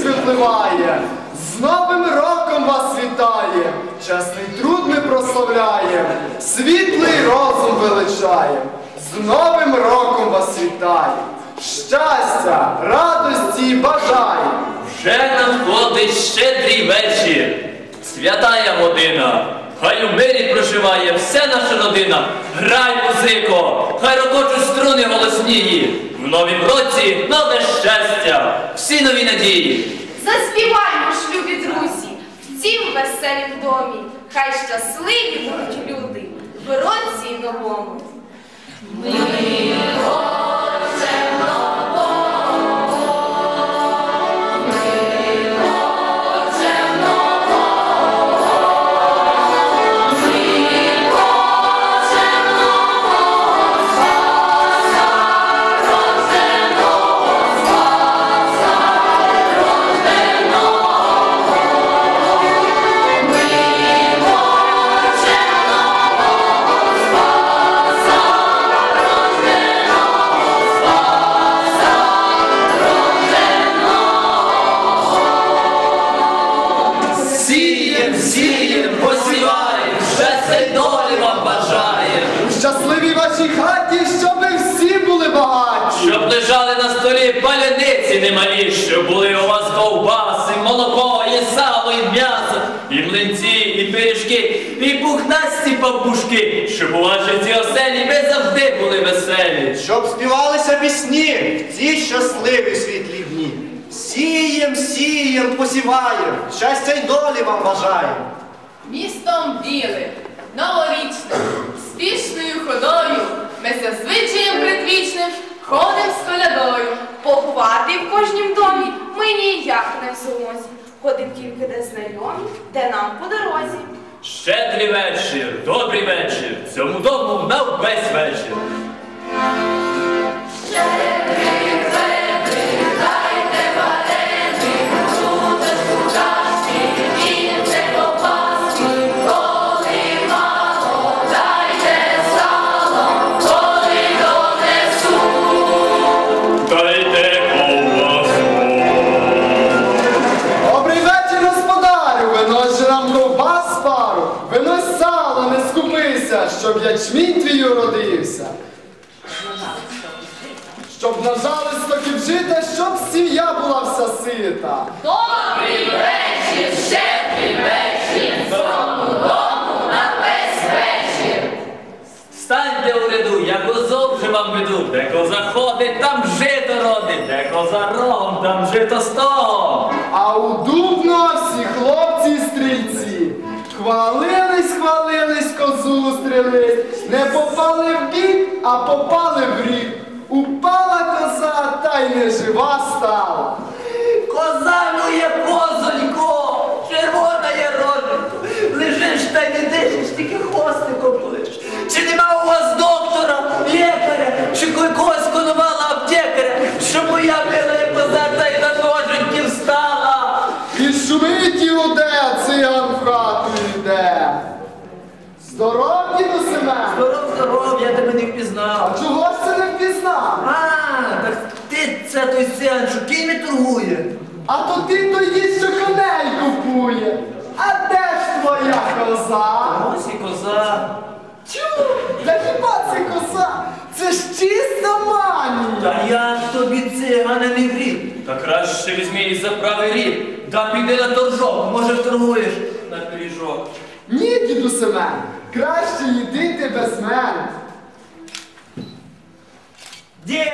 місяць випливає, з новим роком вас вітає, чесний труд ми прославляєм, світлий розум величаєм, з новим роком вас вітає, щастя, радості і бажаю. Вже надходить щедрий вечір, святая година. Хай у мирі проживає вся наша родина. Грай, музико, хай рокочуть струни голоснії. В новім році нове щастя, всі нові надії. Заспіваймо, ж, любі друзі, в цім веселім домі. Хай щасливі будуть люди в році новому. Сієм, сієм, посіваєм, щастя й долі вам бажаєм. У щасливій вашій хаті, щоби всі були багаті. Щоб лежали на столі паляниці немалі, щоб були у вас ковбаси, молоко, і сало, і м'ясо, і млинці, і пиріжки, і пухнасті папушки, щоб у вашій цій оселі ви завжди були веселі. Щоб співалися пісні в ці щасливі світлі дні. Сієм, сієм, посіваєм, щастя й долі вам бажаєм. Містом білим, новорічним, спішною ходою, ми за звичаєм предвічним ходим з колядою. Поховати в кожнім домі ми ніяк не в змозі. Ходим тільки де знайомі, де нам по дорозі. Щедрий вечір, добрий вечір, цьому дому на весь вечір. Щоб ячмінь твій уродився. Щоб нажали стоків жита, щоб сім'я була вся сита. Добрий вечір, щедрий вечір, цьому дому на весь вечір. Станьте у ряду, я козов вже вам веду. Де коза ходить, там жито родить, де коза рогом, там жито стогом. А у дубно всі хлопці стрільці. Хвалились, хвалились, козу стрілись, не попали в бік, а попали в рік. Упала коза, та й не жива стала. Коза Здоров, здоров, я тебе не впізнав. А чого ж це не впізнав? А, так ти це той сян, що ким торгує? А то ти то йди, що коней купує. А де ж твоя коза? Ось і коза. Тю, та хіба це коза? Це ж чиста манія. Та я ж тобі цигане не гріб. Та краще візьми і за правий рік. Да піди на торжок, може торгуєш на пиріжок. Ні, діду Семен, Краще їдити без мене. Дід